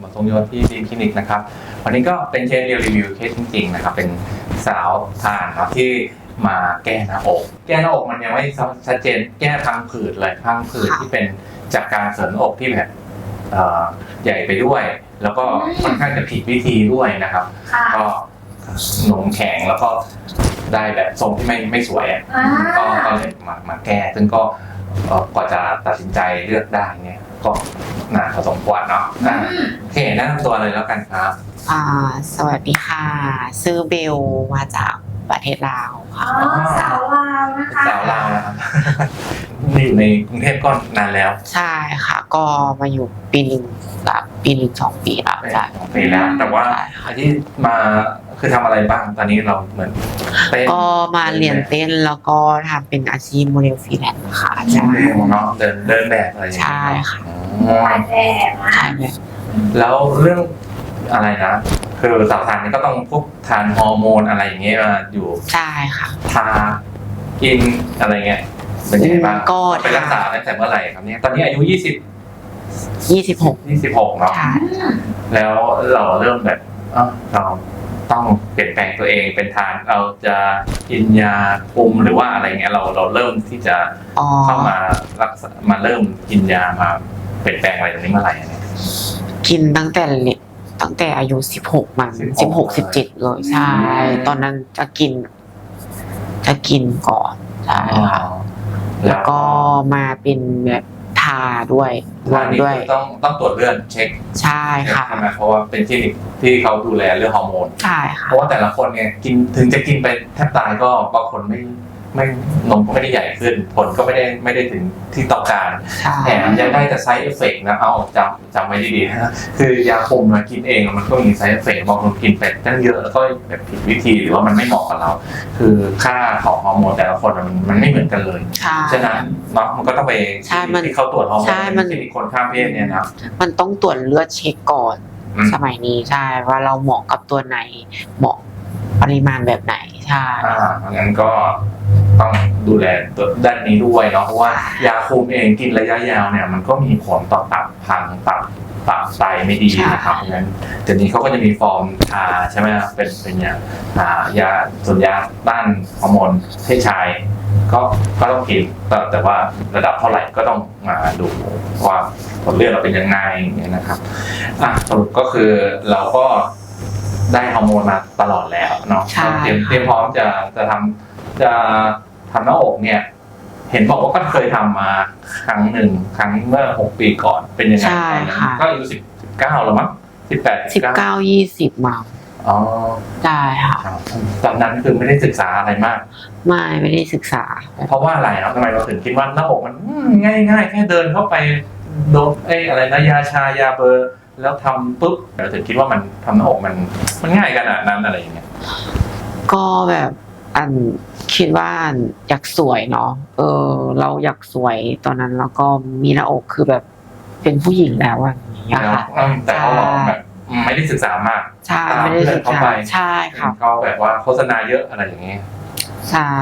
หมอทรงยศที่ดีมคลินิกนะครับ วันนี้ก็เป็นเคสเรียลรีวิวเคสจริงๆนะครับ เป็นสาวทานเนาะที่มาแก้หน้าอก แก้หน้าอกมันยังไม่ชัดเจน แก้พังผืดเลยพังผืดค่ะที่เป็นจากการเสริมหน้าอกที่แบบเอ่อใหญ่ไปด้วย แล้วก็ค่อนข้างจะผิดวิธีด้วยนะครับค่ะก็หนมแข็งแล้วก็ได้แบบทรงที่ไม่ไม่สวยอะอ่าก็ก็เลยมามาแก้ ซึ่งก็เอ่อกว่าจะตัดสินใจเลือกได้เนี่ย ก็นานพอสมควรเนาะอะโอเคแนะนำตัวเลยแล้วกันครับอ่าสวัสดีค่ะซื้อเบลมาจากประเทศลาวอ๋ค่ะอสาวลาวนะคะ สาวลาวนะครับ นี่อยู่ในกรุงเทพก็นานแล้วใช่ค่ะ ก็มาอยู่ปีหนึ่งกับปีหนึ่งสองปีแล้วเป็นใช่สองปีแล้ว แต่ว่าใช่ค่ะอันที่มาคือทำอะไรบ้างตอนนี้เราเหมือนเต้นก็มาเรียนเต้นแล้วก็ทำเป็นอาชีพโมเดลฟรีแลนซ์ค่ะใช่ใช่เนาะเดินเดินแบบอะไรอย่างเงี้ยใช่ค่ะอ๋อถ่ายแบบนะใช่เลยแล้วเรื่องอะไรนะคือสาวทานนี่ก็ต้องพวกทานฮอร์โมนอะไรอย่างเงี้ยมาอยู่ใช่ค่ะ ทากินอะไรเงี้ย เป็นยังไงบ้างก็ ไปรักษาตั้งแต่เมื่อไหร่ครับเนี่ยตอนนี้อายุยี่สิบยี่สิบหกยี่สิบหกเนาะใช่แล้วเราเริ่มแบบเอ้าเราต้องเปลี่ยนแปลงตัวเองเป็นทานเราจะกินยาคุมหรือว่าอะไรเงี้ยเราเราเริ่มที่จะอ๋อ เข้ามารักษามาเริ่มกินยามาเปลี่ยนแปลงอะไรตรงนี้เมื่อไหร่เนี่ย กินตั้งแต่เล็กตั้งแต่อายุสิบหกมัน16สิบหกสิบเจ็ดเลยใช่ตอนนั้นจะกิน จะกินก่อนใช่ค่ะ แล้วก็มาเป็นแบบทาด้วยวัวันนนี้ด้วยคือต้องต้องตรวจเลือดเช็คใช่ค่ะใช่ไหมเพราะว่าเป็นคลินิกที่เขาดูแลเรื่องฮอร์โมนใช่ค่ะเพราะว่าแต่ละคนเนี่ยกินถึงจะกินไปแทบตายก็บางคนไม่ ไม่นมก็ไม่ได้ใหญ่ขึ้น ผลก็ไม่ได้ไม่ได้ถึงที่ต้องการใช่แถมยังได้แต่ไซ d ์เอฟเฟกนะเอาจำจำไว้ดีๆนะคือยาคุมมากินเองมันก็มีไซ d ์เอฟเฟกบางคนกินไปตั้งเยอะแล้วก็แบบผิดวิธีหรือว่ามันไม่เหมาะกับเรา คือค่าของฮอร์โมนแต่ละคนมันมันไม่เหมือนกันเลยใช่ฉะนั้นเนาะมันก็ต้องไปใช่มันที่เขาตรวจฮอร์โมนใช่มันคลินิกคนข้ามเพศเนี่ยนะมันต้องตรวจเลือดเช็คก่อนอืมสมัยนี้ใช่ว่าเราเหมาะกับตัวไหนเหมาะปริมาณแบบไหนใช่อ่างั้นก็ ต้องดูแลตัวด้านนี้ด้วยเนาะเพราะว่ายาคุมเองกินระยะยาวเนี่ยมันก็มีผลต่อตับพังตับตับไตไม่ดีนะครับเพราะฉะนั้นเดี๋ยวนี้เขาก็จะมีฟอร์มทาใช่ไหมครับเป็นเป็นยาอ่ายาส่วนยาต้านฮอร์โมนเพศชายก็ก็ต้องกินแต่แต่ว่าระดับเท่าไหร่ก็ต้องมาดูว่าผลเลือดเราเป็นยังไงอย่างเงี้ยนะครับอะสรุปก็คือเราก็ได้ฮอร์โมนมาตลอดแล้วเนาะใช่เราเตรียมเตรียมพร้อมจะจะทำจะ ทำหน้าอกเนี่ย เห็นบอกว่าก็เคยทำมาครั้งหนึ่งครั้งเมื่อหกปีก่อนเป็นยังไงใช่ตอนนั้นค่ะก็อายุสิบเก้าแล้วมั้งสิบแปดสิบเก้ายี่สิบมาอ๋อได้ค่ะตอนนั้นคือไม่ได้ศึกษาอะไรมาก ไม่ไม่ได้ศึกษา เพราะว่าอะไรครับทำไมเราถึงคิดว่าหน้าอกมันง่ายง่ายๆแค่เดินเข้าไปโดนเอ้ยอะไรนะยาชายาเบอร์ แล้วทำปุ๊บเราถึงคิดว่ามันทำหน้าอกมันมันง่ายขนาดนั้นอะไรอย่างเงี้ยก็แบบอัน คิดว่าอันอยากสวยเนาะ เออ เราอยากสวยตอนนั้นแล้วก็มีหน้าอกคือแบบเป็นผู้หญิงแล้วอะอย่างเงี้ยแล้วค่ะอืมแต่เขาบอกแบบไม่ได้ศึกษามากใช่ตามไม่ได้ศึกเพื่อนษาเข้าไปใช่ค่ะเขาแบบว่าโฆษณาเยอะอะไรอย่างเงี้ยใช่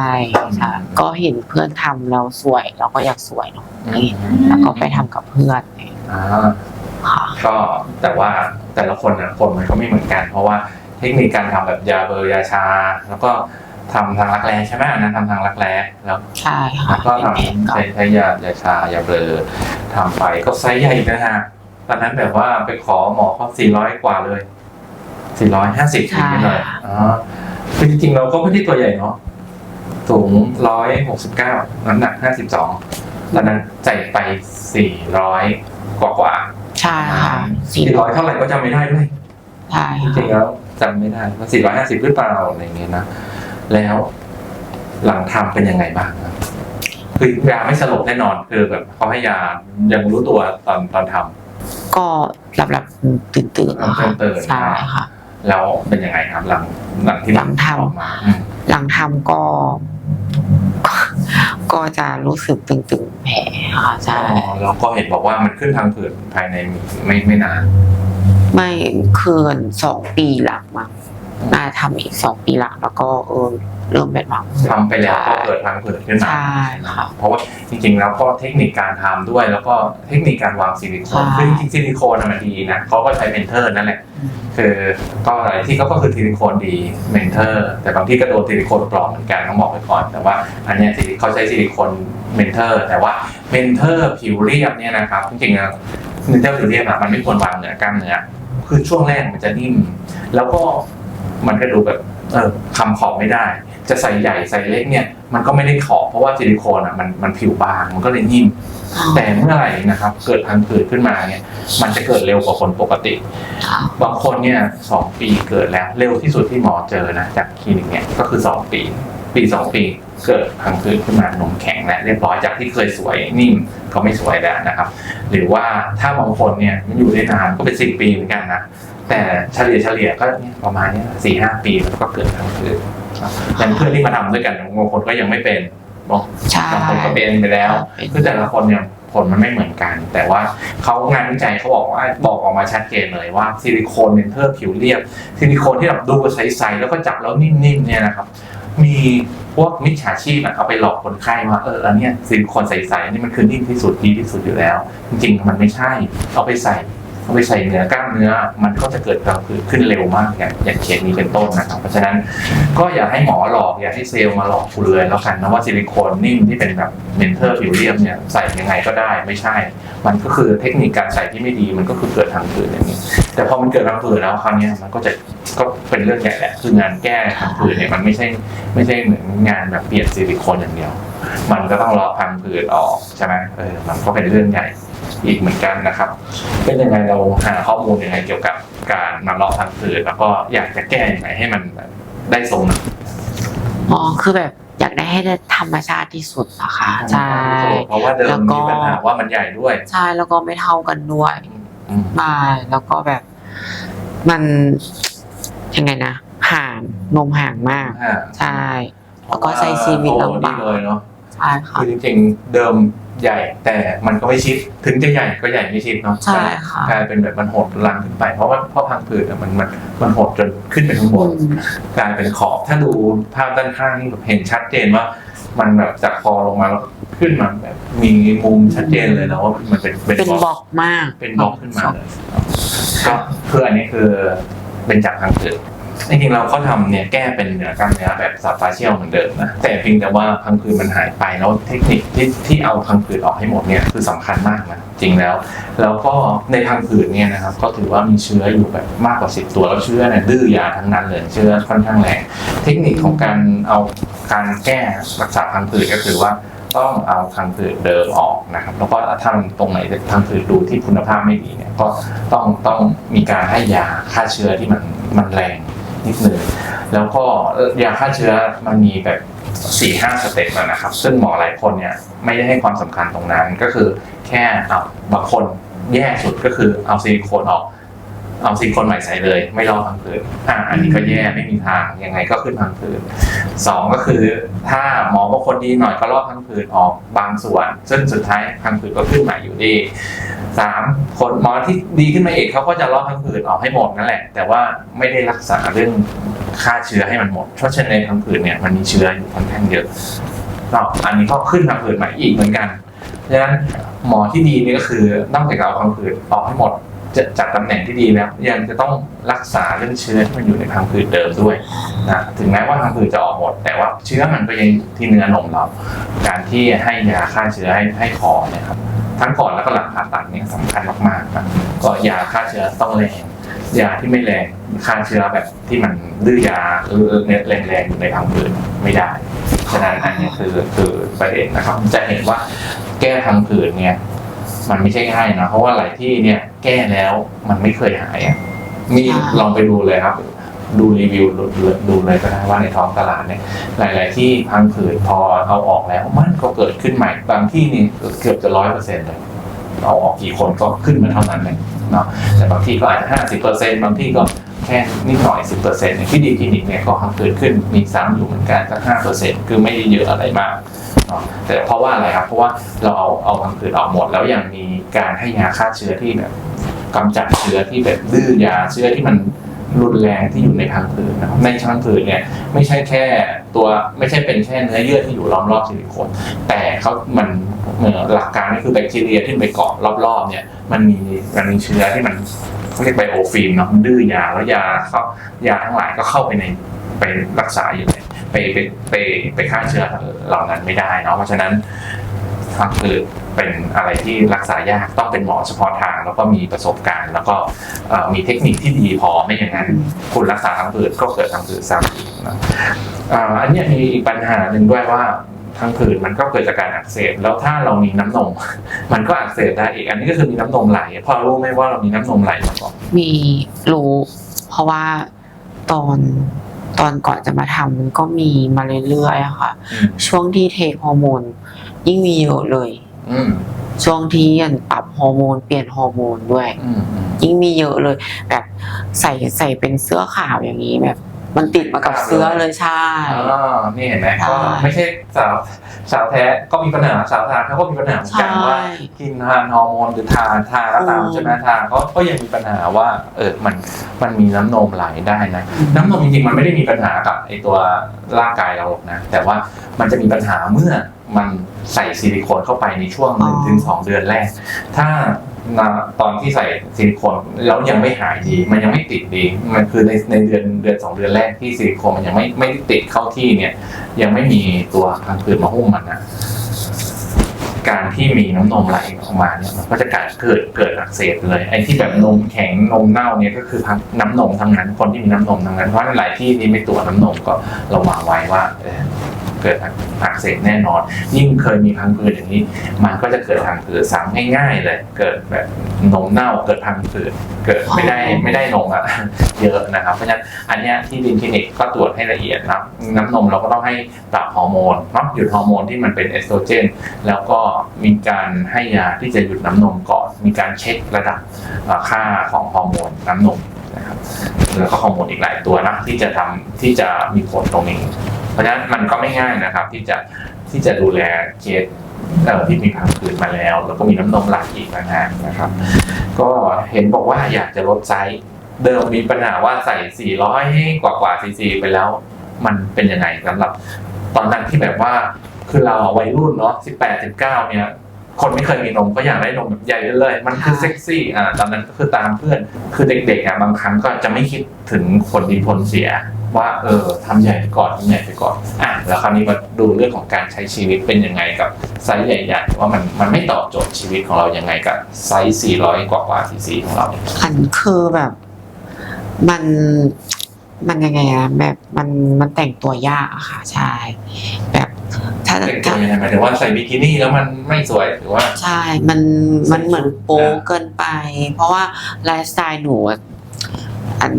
ใช่ก็เห็นเพื่อนทำแล้วสวยเราก็อยากสวยเนาะอืมแล้วก็ไปทำกับเพื่อนอ่าค่ะก็แต่ว่าแต่ละคนนะคนมันก็ไม่เหมือนกัน เพราะว่าเทคนิคการทำแบบยาเบอร์ยาชา แล้วก็ ทำทางรักแร้ใช่ไหมอันนั้นทำทางรักแร้แล้วใช่ค่ะแล้วก็ทเป็นแผนำก่อใช้นใช้ยายาชายาเบลอทำไปก็ไซส์ใหญ่อีกนะฮะตอนนั้นแบบว่าไปขอหมอเขาสี่ร้อยกว่าเลยสี่ร้อยห้าสิบถึงไปเลยอ๋อคือจริงๆเราก็ไม่ได้ตัวใหญ่เนาะสูงร้อยหกสิบเก้าน้ำหนักห้าสิบสองตอนนั้นใส่ไปสี่ร้อยกว่ากว่าใช่ค่ะสี่ร้อยเท่าไหร่ก็จำไม่ได้ด้วยใช่จริงๆแล้วจำไม่ได้ว่าสี่ร้อยห้าสิบหรือเปล่าอะไรอย่างเงี้ยนะ แล้วหลังทำเป็นยังไงบ้างครับคือยาไม่สลบแน่นอนคือแบบเขาให้ยายังรู้ตัวตอนตอนทำก็หลับหลับตื่นตื่นๆนะคะตื่นๆใช่ค่ะแล้วเป็นยังไงครับ หลังหลังที่หลังทำออกมาอืมหลังทำก็ ก็จะรู้สึกตึงๆแผลค่ะใช่อ๋อแล้วก็เห็นบอกว่ามันขึ้นทางผื่นภายในไม่ไม่นานไม่เกินสองปีหลังมาอื น่าจะทำอีกสองปีละแล้วก็เออเริ่มเป็นหวัง ทำไปแล้วก็เกิดพังผืดขึ้นมาใช่ค่ะเพราะว่าจริงๆแล้วก็เทคนิคการทำด้วย แล้วก็เทคนิคการวางซิลิโคนใช่ ซึ่งจริงๆซิลิโคนน่ะมันดีนะเขาก็ใช้เมนเทอร์นั่นแหละ คือก็หลายที่เขาก็คือซิลิโคนดีเมนเทอร์ แต่บางที่ก็โดนซิลิโคนปลอมเหมือนกันต้องบอกไปก่อน แต่ว่าอันเนี้ยซิลิเขาใช้ซิลิโคนเมนเทอร์ แต่ว่าเมนเทอร์ผิวเรียบเนี่ยนะครับจริงๆแล้วเมนเทอร์ผิวเรียบอะมันไม่ควรวางเหนือกล้ามเนื้อคือช่วงแรกมันจะนิ่ม แล้วก็ มันก็ดูแบบเออคำขอบไม่ได้ จะใส่ใหญ่ใส่เล็กเนี่ย มันก็ไม่ได้ขอบเพราะว่าซิลิโคนอะมันมันผิวบางมันก็เลยนิ่มแต่เมื่อไหร่นะครับ เกิดพังผืดขึ้นมาเนี่ย มันจะเกิดเร็วกว่าคนปกติ บางคนเนี่ยสองปีเกิดแล้วเร็วที่สุดที่หมอเจอนะจากคลินิกเนี่ยก็คือสองปี ปีสองปีเกิดพังผืดขึ้นมานมแข็งและเรียบร้อยจากที่เคยสวยนิ่มก็ไม่สวยแล้วนะครับ หรือว่าถ้าบางคนเนี่ยมันอยู่ได้นานก็เป็นสิบปีเหมือนกันนะ แต่เฉลี่ยเฉลี่ยก็เนี่ยประมาณเนี้สี่ห้าปีแล้วก็เกิดพังผืดครับอย่างเพื่อนที่มาทำด้วยกันบางคนก็ยังไม่เป็นบางใช่บางคนก็เป็นไปแล้วเป็นคือแต่ละคนเนี่ยผลมันไม่เหมือนกัน แต่ว่าเขางานวิจัยเขาบอกว่าบอกออกมาชัดเจนเลยว่าซิลิโคนเมนเทอร์ผิวเรียบซิลิโคนที่แบบดูใสๆแล้วก็จับแล้วนิ่มๆเนี่ยนะครับ มีพวกมิจฉาชีพอะเอาไปหลอกคนไข้ว่าเอออันเนี้ยซิลิโคนใสๆอันนี่มันคือนิ่มที่สุดดีที่สุดอยู่แล้ว จริงๆมันไม่ใช่เอาไปใส่ เอาไปใส่เนื้อกล้ามเนื้อ มันก็จะเกิดกระพือขึ้นเร็วมากอย่างอย่างเคสนี้เป็นต้นนะครับ เพราะฉะนั้นก็อย่าให้หมอหลอกอย่าให้เซลล์มาหลอกคุณเลยแล้วกันนะว่าซิลิโคนนิ่มที่เป็นแบบเมนเทอร์ผิวเรียบเนี่ยใส่ยังไงก็ได้ไม่ใช่ มันก็คือเทคนิคการใส่ที่ไม่ดีมันก็คือเกิดทางผืดอย่างนี้ แต่พอมันเกิดทางผืดแล้วคราวนี้มันก็จะก็เป็นเรื่องใหญ่แหละคืองานแก้ทางผืดเนี่ยมันไม่ใช่ไม่ใช่เหมือนงานแบบเปลี่ยนซิลิโคนอย่างเดียว มันก็ต้องรอพังผืดออกใช่ไหมเออมันก็เป็นเรื่องใหญ่ อีกเหมือนกันนะครับเป็นยังไงเราหาข้อมูลยังไงเกี่ยวกับการมาเลาะพังผืดแล้วก็อยากจะแก้ยังไงให้มันแบบได้ทรงนะอ๋อคือแบบอยากได้ให้ได้ธรรมชาติที่สุดนะคะใช่เพราะว่าเดิแล้มวก็มีปัญหาว่ามันใหญ่ด้วย ใช่แล้วก็ไม่เท่ากันด้วยอืมใช่แล้วก็แบบมันยังไงนะห่างนมห่างมากอ่าใช่แล้วก็ใช้ชีวิตลำบากโอ้นี่เลยเนาะใช่ค่ะคือจริงๆเดิม ใหญ่แต่มันก็ไม่ชิด ถึงจะใหญ่ก็ใหญ่ไม่ชิดเนาะใช่ค่ะกลายเป็นแบบมันหดลังขึ้นไป เพราะว่าเพราะพังผืดอะมันมันมันหดจนขึ้นไปข้างบนอืมกลายเป็นขอบถ้าดูภาพด้านข้างนี่แบบเห็นชัดเจนว่า มันแบบจากคอลงมาแล้วขึ้นมาแบบมีมุมชัดเจนเลยนะว่ามันเป็นเป็นบล็อกมาก เป็นบล็อกขึ้นมาเลยก็คืออันนี้คือเป็นจากพังผืด จริงๆเราก็ทำเนี่ยแก้เป็นเนื้อกล้ามเนื้อแบบสับฟาเชียลเหมือนเดิมนะแต่เพียงแต่ว่าพังผืดมันหายไปแล้วเทคนิคที่ที่เอาพังผืดออกให้หมดเนี่ยคือสำคัญมากนะจริงแล้ว แล้วก็ในพังผืดเนี่ยนะครับก็ถือว่ามีเชื้ออยู่แบบมากกว่า 10 ตัวแล้วเชื้อเนี่ยดื้อยาทั้งนั้นเลยเชื้อค่อนข้างแรงเทคนิคของการเอาการแก้รักษาพังผืดก็คือว่าต้องเอาพังผืดเดิมออกนะครับ แล้วก็ถ้ามันตรงไหนพังผืดดูที่คุณภาพไม่ดีเนี่ยก็ต้องต้องมีการให้ยาฆ่าเชื้อที่มันมันแรง นิดนึงแล้วก็ยาฆ่าเชื้อมันมีแบบสี่ห้าสเต็ปนะครับ ซึ่งหมอหลายคนเนี่ยไม่ได้ให้ความสำคัญตรงนั้นก็คือแค่เอาบางคนแย่สุดก็คือเอาซิลิโคนออก เอาซิลิโคนใหม่ใส่เลย ไม่รอพังผืดอ่าอันนี้ก็แย่ไม่มีทางยังไงก็ขึ้นพังผืดสองก็คือถ้าหมอบางคนดีหน่อยก็ลอกพังผืดออกบางส่วน ซึ่งสุดท้ายพังผืดก็ขึ้นใหมาอยู่ดี สามคนหมอที่ดีขึ้นมาเอกเขาก็จะลอกพังผืดออกให้หมดนั่นแหละ แต่ว่าไม่ได้รักษาเรื่องฆ่าเชื้อให้มันหมด เพราะฉะนั้นในพังผืดเนี่ยมันมีเชื้ออยู่ค่อนข้างเยอะก็อันนี้ก็ขึ้นพังผืดใหม่อีกเหมือนกันเพราะฉะนั้นหมอที่ดีนี่ก็คือนอกจากเอาพังผืดออกให้หมดจะจากตำแหน่งที่ดีแล้วยังจะต้องรักษาเรื่องเชื้อที่มันอยู่ในพังผืดเดิมด้วยนะถึงแม้ว่าทางผืดจะออกหมด แต่ว่าเชื้อมันก็ยังที่เนื้อนมเรา การที่ให้ยาฆ่าเชื้อให้ให้คอเนี่ยครับ ทั้งก่อนแล้วก็หลังผ่าตัดเนี่ยสำคัญมากๆครับก็ยาฆ่าเชื้อต้องแรงยาที่ไม่แรงฆ่าเชื้อแบบที่มันดื้อยาเออเนี่ยแรงๆอยู่ในทางผืดไม่ได้ฉะนั้นอันนี้คือคือประเด็นนะครับ จะเห็นว่าแก้ทางผืดเนี่ยมันไม่ใช่ง่ายนะเพราะว่าหลายที่เนี่ยแก้แล้วมันไม่เคยหายอะนี่ใช่ลองไปดูเลยครับ ดูรีวิวดูเลยก็ได้ว่าในท้องตลาดเนี่ยหลาย ๆ ที่พังผืดพอเอาออกแล้วมันก็เกิดขึ้นใหม่บางที่นี่เกือบจะร้อยเปอร์เซ็นต์เลยเอาออกกี่คนก็ขึ้นมาเท่านั้นเลยเนาะแต่บางที่ก็อาจจะห้าสิบเปอร์เซ็นต์บางที่ก็แค่นิดหน่อยสิบเปอร์เซ็นต์ที่ดีคลินิกเนี่ยก็พังผืดขึ้นมีซ้ำอยู่เหมือนกันสักห้าเปอร์เซ็นต์คือไม่ได้เยอะอะไรมากเนาะแต่เพราะว่าอะไรครับ เพราะว่าเราเอาเอาพังผืดออกหมด แล้วยังมีการให้ยาฆ่าเชื้อที่แบบกำจัดเชื้อที่แบบดื้อยาเชื้อที่มัน รุนแรงที่อยู่ในพังผืดนะครับในพังผืดเนี่ยไม่ใช่แค่ตัวไม่ใช่เป็นแค่เนื้อเยื่อที่อยู่ล้อมรอบซิลิโคนแต่เขามันเอ่อหลักการก็คือแบคทีเรียที่ไปเกาะรอบๆเนี่ยมันมีมันมีเชื้อที่มันเขาเรียกไบโอฟิล์มเนาะมันดื้อยาแล้วยาเข้ายาทั้งหลายก็เข้าไปในไปรักษาอยู่เลยไปไปไปไปฆ่าเชื้อเหล่านั้นไม่ได้เนาะเพราะฉะนั้น พังผืดเป็นอะไรที่รักษายากต้องเป็นหมอเฉพาะทาง แล้วก็มีประสบการณ์ แล้วก็เอ่อมีเทคนิคที่ดีพอไม่อย่างนั้นคุณรักษาทางผืดก็เกิดทางผืดซ้ำอีกนะอ่าอันเนี้ยมีอีกปัญหาหนึ่งด้วยว่าทางผืดมันก็เกิดจากการอักเสบแล้วถ้าเรามีน้ำนม มันก็อักเสบได้อีกอันนี้ก็คือมีน้ำนมไหลพอรู้ไหมว่าเรามีน้ำนมไหลมาก่อนมีรู้เพราะว่าตอนตอนก่อนจะมาทำมันก็มีมาเรื่อยๆอะค่ะอืมช่วงที่เทคฮอร์โมน ยิ่งมีเยอะเลย อืมช่วงที่ยันปรับฮอร์โมนเปลี่ยนฮอร์โมนด้วย อืมอืม ยิ่งมีเยอะเลย แบบใส่ใส่เป็นเสื้อขาวอย่างนี้แบบ มันติดมากับเสื้อเลยใช่อ๋อนี่เห็นไหมใช่ก็ไม่ใช่สาวสาวแท้ก็มีปัญหาสาวทานเขาก็มีปัญหาเหมือนกันใช่ ว่า กินทานฮอร์โมนหรือทานทานก็ตามอืม ใช่ไหมทานก็ก็ยังมีปัญหาว่าเออมันมันมีน้ำนมไหลได้นะ น้ำนมจริงๆมันไม่ได้มีปัญหากับไอตัวร่างกายเราหรอกนะ แต่ว่ามันจะมีปัญหาเมื่อ มันใส่ซิลิโคนเข้าไปในช่วงหนึ่งถึงสองเดือนแรก ถ้านะตอนที่ใส่ซิลิโคนแล้วยังไม่หายดี มันยังไม่ติดดี มันคือในในเดือนเดือนสองเดือนแรกที่ซิลิโคนมันยังไม่ไม่ได้ติดเข้าที่เนี่ย ยังไม่มีตัวพังผืดมาหุ้มมันนะการที่มีน้ำนมไหลออกมาเนี่ยมันก็จะเกิดเกิดเกิดอักเสบเลยไอ้ที่แบบนมแข็งนมเน่าเนี่ยก็คือพังน้ำนมทั้งนั้นคนที่มีน้ำนมทั้งนั้นเพราะฉะนั้นหลายที่นี่ไม่ตรวจน้ำนมก็ระวังไว้ว่า เออเกิดอักเสบแน่นอน ยิ่งเคยมีพังผืดอย่างนี้ มันก็จะเกิดพังผืดซ้ำง่ายๆเลย เกิดแบบนมเน่าเกิดพังผืดเกิดไม่ได้ไม่ได้นมอะเยอะนะครับ เพราะฉะนั้นอันเนี้ยที่ดินคลินิกก็ตรวจให้ละเอียดนะน้ำนมเราก็ต้องให้ปรับฮอร์โมนเนาะหยุดฮอร์โมนที่มันเป็นเอสโตรเจน แล้วก็มีการให้ยาที่จะหยุดน้ำนมก่อน มีการเช็คระดับเอ่อค่าของฮอร์โมนน้ำนมนะครับแล้วก็ฮอร์โมนอีกหลายตัวนะที่จะทำที่จะมีผลตรงนี้เพ ราะฉะนั้นมันก็ไม่ง่ายนะครับ ที่จะที่จะดูแลเคสเอ่อที่มีพังผืดมาแล้ว แล้วก็มีน้ำนมไหลอีกต่างหากนะครับ ก็เห็นบอกว่าอยากจะลดไซส์เดิมมีปัญหาว่าใส่ 400 กว่ากว่าซีซีไปแล้ว มันเป็นยังไงสำหรับ ตอนนั้นที่แบบว่าคือเราวัยรุ่นเนาะ18 19เนี่ยคนไม่เคยมีนมก็อยากได้นมแบบใหญ่เลย มันคือเซ็กซี่อ่าตอนนั้นก็คือตามเพื่อน คือเด็กๆอะบางครั้งก็จะไม่คิดถึงผลดีผลเสีย ว่าเออทำใหญ่ไปก่อนทำใหญ่ไปก่อนอะแล้วคราวนี้มาดูเรื่องของการใช้ชีวิตเป็นยังไงกับไซส์ใหญ่ๆว่ามันมันไม่ตอบโจทย์ชีวิตของเรายังไงกับไซส์ 400 กว่ากว่าซีซีของเราเนี่ยอันคือแบบ มันมันยังไงอะแบบมันมันแต่งตัวยากอะค่ะใช่แบบถ้าแต่งตัวถ้ายังไงหมายถึงว่าใส่บิกินี่แล้วมันไม่สวยหรือว่า ใช่ มันมันเหมือนโป๊เกินไป เพราะว่าไลฟ์สไตล์หนูอะอัน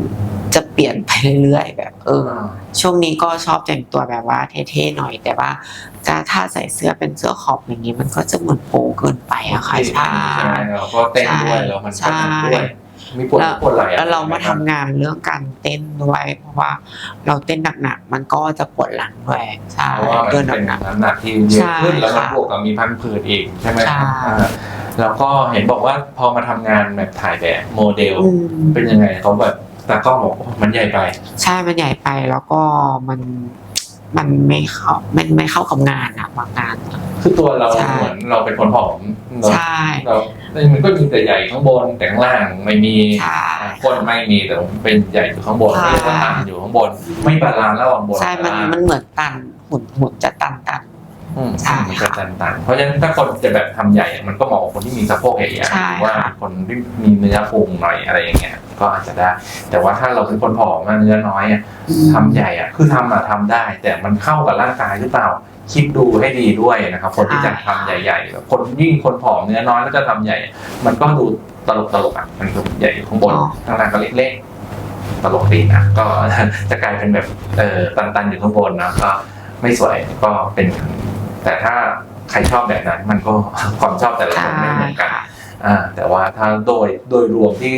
จะเปลี่ยนไปเรื่อยๆ แบบ เออ ช่วงนี้ก็ชอบแต่งตัวแบบว่าเท่ๆหน่อย แต่ว่าถ้าถ้าใส่เสื้อเป็นเสื้อขอบอย่างนี้ มันก็จะเหมือนโป๊เกินไปอะค่ะใช่ใช่เราก็เต้นด้วยแล้วมันก็หนักด้วยมีปวดแล้วปวดไหล่อะแล้วเรามาทำงานเรื่องการเต้นด้วยเพราะว่าเราเต้นหนักๆมันก็จะปวดหลังด้วยใช่เพราะว่ามันเดินเป็นหนักน้ำหนักที่เยอะขึ้นใช่แล้วมันค่ะบวกกับมีพันผืดอีกใช่ไหมใช่อ่าแล้วก็เห็นบอกว่าพอมาทำงานแบบถ่ายแบบโมเดลๆอืมเป็นยังไงเขาแบบ ตากล้องบอกว่ามันใหญ่ไปใช่มันใหญ่ไปแล้วก็มันมันไม่เข้ามันไม่เข้ากับงานอะบางงานอะ คือตัวเราใช่ เหมือนเราเป็นคนผอมเนอะใช่เรามันก็มีแต่ใหญ่ข้างบนแต่ข้างล่างไม่มีใช่ คนไม่มีแต่เป็นใหญ่อยู่ข้างบนใช่ ไม่ก็ต่ำอยู่ข้างบน ไม่บาลานซ์ระหว่างบนใช่มันกับล่างมันเหมือนตันหุ่นหุ่นจะตันตัน อืมใช่มันจะต่างๆเพราะฉะนั้นถ้าคนจะแบบทำใหญ่อะมันก็เหมาะกับคนที่มีสะโพกใหญ่ๆใช่หรือว่าค่ะ คนที่มีเนื้อพุงหน่อยอะไรอย่างเงี้ย ก็อาจจะได้ แต่ว่าถ้าเราเป็นคนผอมอะเนื้อน้อยอะทำใหญ่อะคือทำอะทำได้ แต่มันเข้ากับร่างกายหรือเปล่า คิดดูให้ดีด้วยนะครับ คนที่จะทำใหญ่ๆแบบคนยิ่งคนผอมเนื้อน้อยแล้วจะทำใหญ่ มันก็ดูตลกตลกๆอะ มันก็ใหญ่อยู่ข้างบน อ๋อ ข้างล่างก็เล็กๆ ตลกดีนะ ก็ จะกลายเป็นแบบเออตันๆอยู่ข้างบนนะก็ไม่สวยก็เป็น แต่ถ้าใครชอบแบบนั้นมันก็ความชอบแต่ละคนไม่เหมือนกันค่ะอ่าแต่ว่าถ้าโดยโดยรวมที่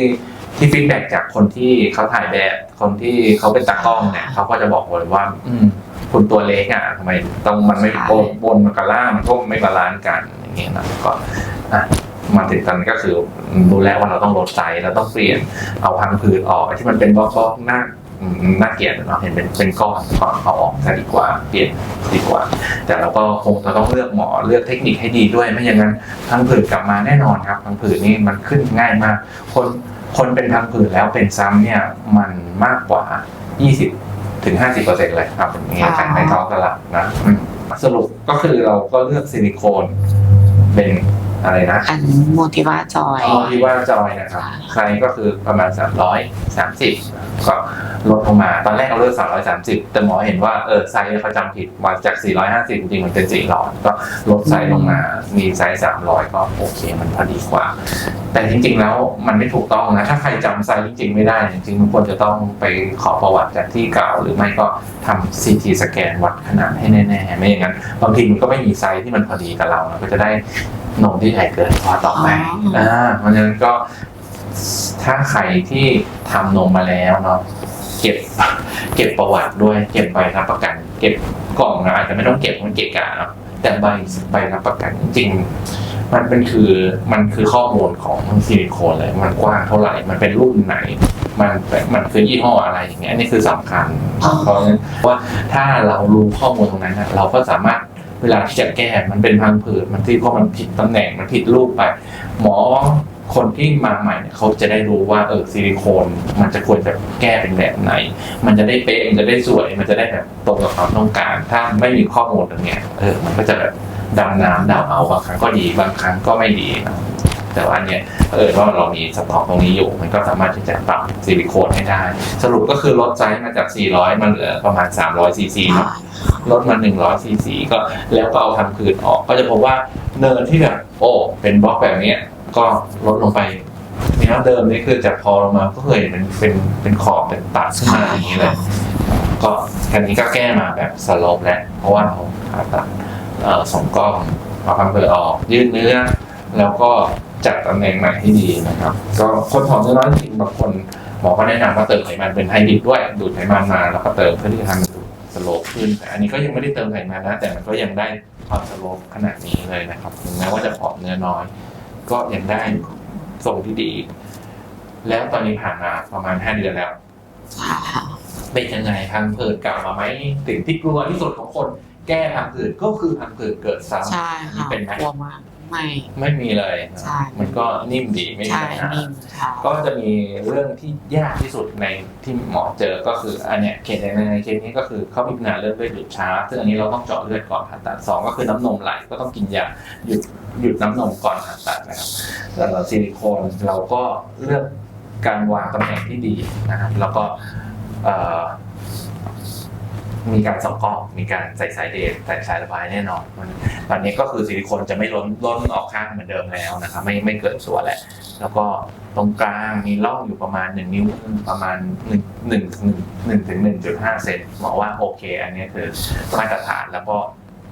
ที่ฟีดแบ็กจากคนที่เขาถ่ายแบบคนที่เขาเป็นตากล้องเนี่ยเขาก็จะบอกเลยว่า อืมคุณตัวเล็กอะทำไมต้องมันไม่ใช่บนบนกับล่างมันก็ไม่บาลานซ์กันอย่างเงี้ยนะก็อะมาถึงตอนนี้ก็คือรู้แล้วว่าเราต้องลดไซส์เราต้องเปลี่ยนเอาพังผืดออกไอ้ที่มันเป็นบล็อกๆหน้าอืม น่าเกลียดเนาะเห็นเป็นเป็นก้อนก่อนเอาออกซะดีกว่าเปลี่ยนดีกว่า แต่เราก็คงจะต้องเลือกหมอเลือกเทคนิคให้ดีด้วย ไม่อย่างนั้นพังผืดกลับมาแน่นอนครับพังผืดนี่มันขึ้นง่ายมาก คนคนเป็นพังผืดแล้วเป็นซ้ำเนี่ยมันมากกว่า 20ถึง50เปอร์เซ็นต์เลยครับเป็นอย่างเงี้ยอ๋อในท้องตลาดนะสรุปก็คือเราก็เลือกซิลิโคนเป็น อะไรนะอันโมทิว่าจอยอ๋อที่ว่าจอยนะครับค่ะไซส์ก็คือประมาณ 330 ก็ลดลงมา ตอนแรกเราเลือก330 แต่หมอเห็นว่าเออไซส์เขาจำผิดมาจาก 450 จริงๆมันเป็น400 ก็ลดไซส์ลงมา มีไซส์ 300 ก็โอเคมันพอดีกว่า แต่จริงๆแล้วมันไม่ถูกต้องนะ ถ้าใครจำไซส์จริงๆไม่ได้ จริงๆมันควรจะต้องไปขอประวัติจากที่เก่า หรือไม่ก็ทำ CT สแกนวัดขนาดให้แน่ๆ ไม่อย่างนั้นบางทีมันก็ไม่มีไซส์ที่มันพอดีกับเราเราก็จะได้ นมที่ใหญ่เกินพอต่อไปอ๋ออ่อ่าเพราะฉะนั้นก็ถ้าใครที่ทำนมมาแล้วเนาะเก็บเก็บประวัติด้วยเก็บใบรับประกัน เก็บกล่องนะอาจจะไม่ต้องเก็บมันเกะกะเนาะแต่ใบใบรับประกันจริงๆมันเป็นคือมันคือข้อมูลของซิลิโคนเลย มันกว้างเท่าไหร่ มันเป็นรุ่นไหน มันมันคือยี่ห้ออะไรอย่างเงี้ยอันนี้คือสำคัญอ๋อเพราะฉะนั้นว่าถ้าเรารู้ข้อมูลตรงนั้นนะเราก็สามารถ เวลาที่จะแก้มันเป็นพังผืดมันที่เพราะมันผิดตำแหน่งมันผิดรูปไป หมอคนที่มาใหม่เนี่ยเขาจะได้รู้ว่าเออซิลิโคนมันจะควรจะแก้เป็นแบบไหน มันจะได้เป๊ะมันจะได้สวย มันจะได้แบบตรงกับความต้องการ ถ้าไม่มีข้อมูลตรงเนี้ยเออมันก็จะแบบดำน้ำดาวเอาบางครั้งก็ดีบางครั้งก็ไม่ดีนะ แต่ว่าเนี่ยเออว่าเรามีสต็อกตรงนี้อยู่ มันก็สามารถที่จะปรับซิลิโคนให้ได้ สรุปก็คือลดไซส์มาจาก 400 มันเหลือประมาณ 300ซีซีเนาะลดมา 100ซีซีก็แล้วก็เอาทำคืนออก ก็จะพบว่าเนินที่แบบโอ้เป็นบล็อกแบบเนี้ยก็ลดลงไปเนี่ยเดิมนี่คือจากพอลงมาก็เคยเห็นเป็นเป็นเป็นขอบเป็นตัดขึ้นมาอย่างนี้เลยก็อันนี้ก็แก้มาแบบสโลปแล้วเพราะว่าเราผ่าตัดเอ่อสองกล้องเอาพังเผือออก ยืดเนื้อแล้วก็ จัดตำแหน่งใหม่ให้ดีนะครับ ก็คนผอมน้อยจริงบางคนหมอก็แนะนำว่าเติมไขมันเป็นไฮบริดด้วยดูดไขมันมาแล้วก็เติมเพื่อที่จะทำให้ดูสโลปขึ้นแต่อันนี้ก็ยังไม่ได้เติมไขมันนะแต่มันก็ยังได้ความสโลปขนาดนี้เลยนะครับถึงแม้ว่าจะผอมเนื้อน้อย ก็ยังได้ทรงที่ดี แล้วตอนนี้ผ่านมาประมาณห้าเดือนแล้วค่ะเป็นยังไงพังผืดกลับมาไหมสิ่งที่กลัวที่สุดของคนแก้พังผืดก็คือพังผืดเกิดซ้ำใช่ค่ะเป็นไหมกลัวมาก ไม่ ไม่มีเลยนะใช่ มันก็นิ่มดีไม่มีใช่ปัญหานิ่มค่ะก็จะมีเรื่องที่ยากที่สุดในที่หมอเจอก็คืออันเนี้ยเคสในในเคสนี้ก็คือเขามีปัญหาเรื่องเลือดหยุดช้าซึ่งอันนี้เราต้องเจาะเลือดก่อนผ่าตัดสองก็คือน้ำนมไหลก็ต้องกินยาหยุดหยุดน้ำนมก่อนผ่าตัดนะครับแล้วซิลิโคนเราก็เลือกการวางตำแหน่งที่ดีนะครับแล้วก็เอ่อ มีการสองกล้องมีการใส่สายเดทใส่สายระบายแน่นอนมันตอนนี้ก็คือซิลิโคนจะไม่ล้นล้นออกข้างเหมือนเดิมแล้วนะครับไม่ไม่เกิดส่วนแหละ แล้วก็ตรงกลางมีร่องอยู่ประมาณหนึ่งนิ้วประมาณหนึ่งหนึ่งหนึ่งหนึ่งถึงหนึ่งจุดห้าเซนหมอว่าโอเค อันนี้คือมาตรฐานแล้วก็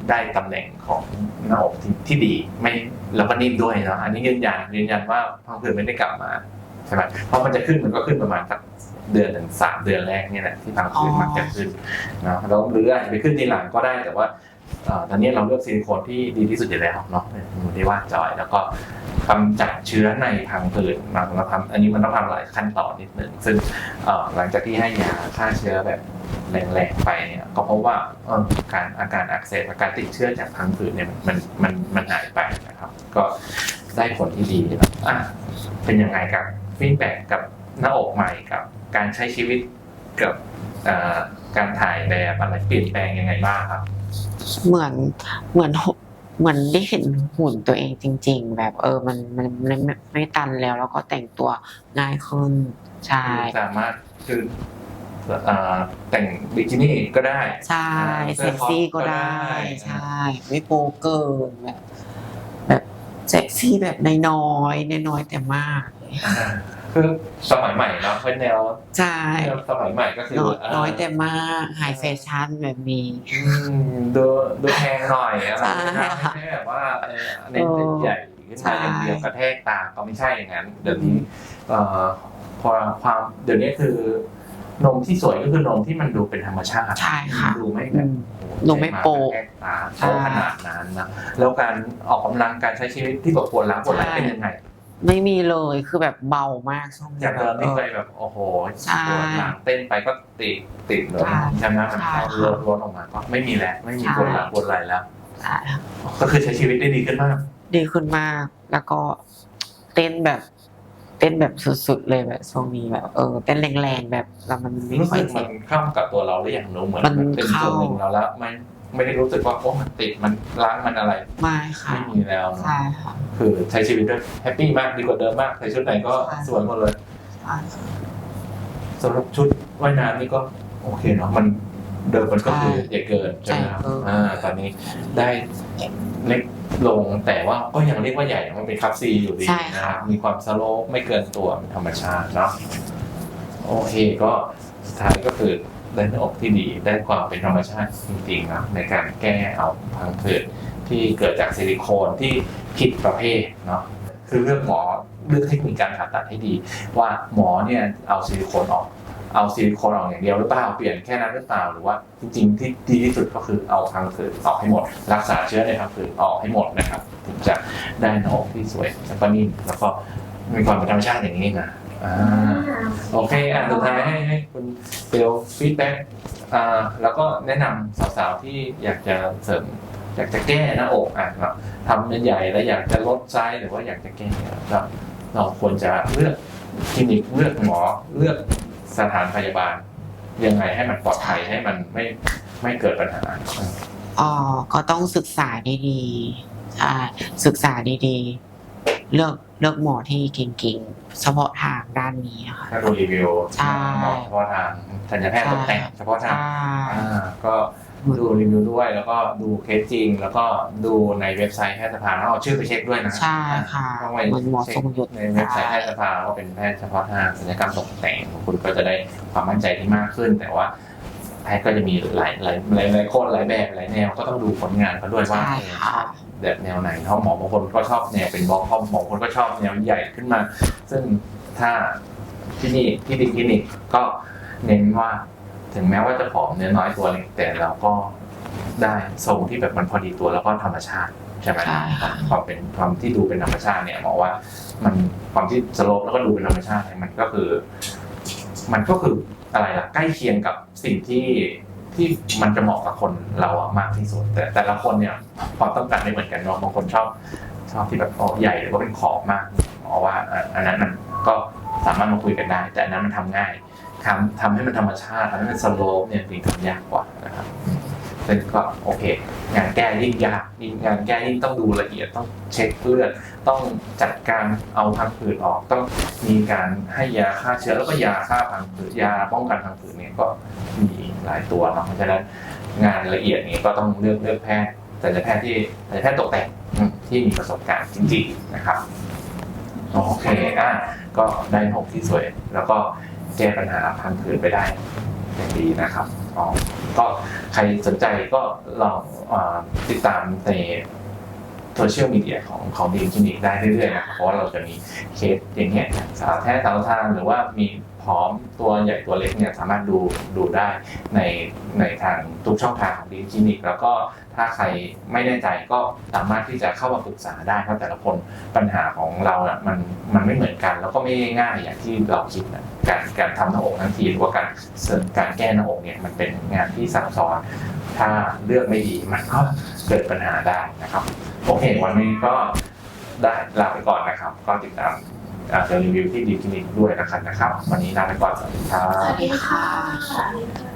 ได้ตำแหน่งของหน้าอกที่ที่ดีไม่แล้วก็นิ่มด้วยเนาะอันนี้ยืนยันยืนยันว่าพังผืดไม่ได้กลับมาใช่ไหมเพราะมันจะขึ้นมันก็ขึ้นประมาณสัก เดือนถึงสามเดือนแรกเนี่ยแหละที่พังผืดมักจะขึ้นนะแล้วหรืออาจจะไปขึ้นทีหลังก็ได้แต่ว่าอตอนนี้เราเลือกซิลิโคนที่ดีที่สุดอยู่แล้วเนาะอยู่ที่ว่าจอยแล้วก็กำจัดเชื้อในพังผืดเราทำอันนี้มันต้องทำหลายขั้นตอนนิดหนึ่งซึ่งหลังจากที่ให้ยาฆ่าเชื้อแบบแรงๆไปเนี่ยก็เพราะว่าการอาการอักเสบอาการติดเชื้อจากพังผืดเนี่ยมันมันมันหายไปนะครับ ก็ได้ผลที่ดีนะครับอะเป็นยังไงกับฟีดแบ็กกับหน้าอกใหม่กับ การใช้ชีวิตกับเอ่อการถ่ายแบบอะไรเปลี่ยนแปลงยังไงบ้างครับ เหมือนเหมือนหเหมือนได้เห็นหุ่นตัวเองจริง ๆ แบบเออมันมันมันไม่ไม่ตันแล้ว แล้วก็แต่งตัวง่ายขึ้นใช่สามารถคือเอ่อแต่งบิกินี่ก็ได้ ใช่เสื้เซ็อกคอปซี่ก็ก็ได้ได้ ใช่ ไม่โปเกินแบบแบบเซ็กซี่แบบน้อยๆน้อยๆแต่มากอ่า คือสมัยใหม่เนาะเป็นแนวใช่แนวสมัยใหม่ก็คือน้อยเน้อยแต่มากไฮแฟชั่นแบบนี้อืมดูดูแพงหน่อยอะไรใช่นะครับไม่ใช่แบบว่าเออเน้นเป็นใหญ่ขึ้นมาอย่างเดียวกระแทกตาก็ไม่ใช่อย่างนั้น เดี๋ยวนี้เอ่อพอความเดี๋ยวนี้คือนมที่สวยก็คือนมที่มันดูเป็นธรรมชาติใช่ค่ะดูไม่แบบอืมดูไม่โป๊ะแอกตาโป๊ะขนาดนั้นนะแล้วการออกกำลังการใช้ชีวิตที่แบบปวดหลังปวดไหล่เป็นยังไง ไม่มีเลยคือแบบเบามากช่วงนี้ จากเดิมที่เออเคยแบบโอ้โหใช่ปวดหลังเต้นไปก็ติดติดเลยใช่ใช่ไหมมันใช่เข้าค่ะล้นล้นออกมาก็ไม่มีแล้วไม่มีใช่ ปวดหลังปวดไหล่แล้ว ใช่ค่ะก็คือใช้ชีวิตได้ดีขึ้นมาก ดีขึ้นมาก แล้วก็เต้นแบบ เต้นแบบสุดๆเลยแบบช่วงนี้แบบ เออเต้นแรงๆแบบแล้วมันไม่รู้ค่อสึยกมัเจ็นบ เข้ากับตัวเราหรือยังหนูเหมือนมันมันเป็นเข้า ส่วนหนึ่งเราแล้วไม่ ไม่ได้รู้สึกว่าโอ้มันติดมันล้างมันอะไร ไม่ค่ะ ไม่มีแล้วเนอะใช่ค่ะคือใช้ชีวิตด้วยแฮปปี้มากดีกว่าเดิมมากใส่ชุดไหนก็ใช่สวยหมดเลยใช่ค่ะสำหรับชุดว่ายน้ำนี่ก็โอเคเนาะมันเดิมมันก็คือใหญ่เกินใช่ไหมครับใหญ่เกินอ่าตอนนี้ได้เล็กลงแต่ว่าก็ยังเรียกว่าใหญ่มันเป็นคัพซีอยู่ดีใช่นะค่ะครับมีความสโลปไม่เกินตัวเป็นธรรมชาติเนาะโอเคก็สุดท้ายก็คือ ได้น้าอกที่ดีได้ความเป็นธรรมชาติจริงๆนะในการแก้เอาพังผืดที่เกิดจากซิลิโคนที่ผิดประเภทเนาะคือเลือกหมอเลือกเทคนิคการผ่าตัดให้ดี ว่าหมอเนี่ยเอาซิลิโคนออกเอาซิลิโคนออกอย่างเดียวหรือเปล่าเปลี่ยนแค่นั้นหรือเปล่าหรือว่าจริงๆที่ดีที่สุดก็คือเอาพังผืดออกให้หมด รักษาเชื้อในพังผืดออกให้หมดนะครับถึงจะได้นอกที่สวยแล้วก็นิ่มแล้วก็มีความเป็นธรรมชาติอย่างนี้นะ อ่าโอเคอะสุดท้ายให้ให้คุณเบลฟีดแบ็กอ่าแล้วก็แนะนำสาวๆที่อยากจะเสริม อยากจะแก้หน้าอกอะเราทำเป็นใหญ่แล้วอยากจะลดไซส์หรือว่าอยากจะแก้เราเราควรจะเลือกคลินิกเลือกหมอเลือกสถานพยาบาล ยังไงให้มันปลอดภัยให้มันไม่ไม่เกิดปัญหาอ๋อก็ต้องศึกษาดีๆใช่ศึกษาดีๆ เลือกเลือกหมอที่เก่งๆ เฉพาะทางด้านนี้อะค่ะ ถ้าดูรีวิวใช่หมอเฉพาะทางทันตแพทย์ตกแต่งเฉพาะทางใช่อ่าก็ดูรีวิวด้วย แล้วก็ดูเคสจริง แล้วก็ดูในเว็บไซต์แพทยสภาแล้วเอาชื่อไปเช็คด้วยนะใช่ค่ะต้องไปเหมือนหมอเช็คทรงยุทธในเว็บไซต์แพทยสภาว่าเป็นแพทย์เฉพาะทางศัลยกรรมตกแต่งคุณก็จะได้ความมั่นใจที่มากขึ้น แต่ว่าแพ ทย์ก็จะมีหลายหลายหลายหลายคนหลายแบบหลายแนวก็ต้องดูผลงานเขาด้วยว่า ใช่ค่ะ แบบแนวไหนเพราะหมอบางคนก็ชอบแนวเป็นบล็อกเพราะหมอบางคนก็ชอบแนวใหญ่ขึ้นมา ซึ่งถ้าที่นี่ที่ดิคลินิกก็เน้นว่า ถึงแม้ว่าจะผอมเนื้อน้อยตัวเล็กแต่เราก็ได้ทรงที่แบบมันพอดีตัวแล้วก็ธรรมชาติใช่ไหมใช่ค่ะ ความเป็นความที่ดูเป็นธรรมชาติเนี่ยหมอว่า มันความที่สโลปแล้วก็ดูเป็นธรรมชาติเนี่ยมันก็คือ มันก็คืออะไรล่ะใกล้เคียงกับสิ่งที่ที่มันจะเหมาะกับคนเราอะมากที่สุด แต่แต่ละคนเนี่ยความต้องการไม่เหมือนกันเนาะบางคนชอบชอบที่แบบโอ้ใหญ่หรือว่าเป็นขอบมากเพราะว่าอะอันนั้นมันก็สามารถมาคุยกันได้ แต่อันนั้นมันทำง่ายทำทำให้มันธรรมชาติทำให้มันสโลปเนี่ยจริงทำยากกว่านะครับ ซึ่งก็โอเค งานแก้ยิ่งยากยิ่งงานแก้ยิ่งต้องดูละเอียดต้องเช็คเลือดต้องจัดการเอาพังผืดออก ต้องมีการให้ยาฆ่าเชื้อแล้วก็ยาฆ่าพังผืดยาป้องกันพังผืดเนี่ยก็มีหลายตัวเนาะเพราะฉะนั้นงานละเอียดนี้ก็ต้องเลือกเลือกแพทย์แต่ละแพทย์ที่แต่ละแพทย์ตกแต่งอืมที่มีประสบการณ์จริงๆนะครับโอเคอะก็ได้หกที่สวย แล้วก็แก้ปัญหาพังผืดไปได้ อย่างดีนะครับอ๋อก็ใครสนใจก็ลองอติดตามในโซเชียลมีเดียของของดีมคลินิกได้เรื่อยๆนะครับเพราะว่าเราจะมีเคสอย่างเงี้ยสาวแท้สาวทางหรือว่ามี ผอมตัวใหญ่ตัวเล็กเนี่ยสามารถดูดูได้ในในทางทุกช่องทางของดีคลินิก แล้วก็ถ้าใครไม่แน่ใจก็สามารถที่จะเข้ามาปรึกษาได้เพราะแต่ละคนปัญหาของเราอะมันมันไม่เหมือนกัน แล้วก็ไม่ง่ายอย่างที่เราคิดนะการการทำหน้าอกทั้งทีหรือว่าการเสริมการแก้หน้าอกเนี่ยมันเป็นงานที่ซับซ้อนถ้าเลือกไม่ดีมันก็เกิดปัญหาได้นะครับโอเควันนี้ก็ได้ลาไปก่อนนะครับ ก็ติดตาม อ่าเจอรีวิวที่ดีคลินิกด้วยนะครับนะครับ วันนี้ลาไปก่อนสวัสดีครับ สวัสดีค่ะ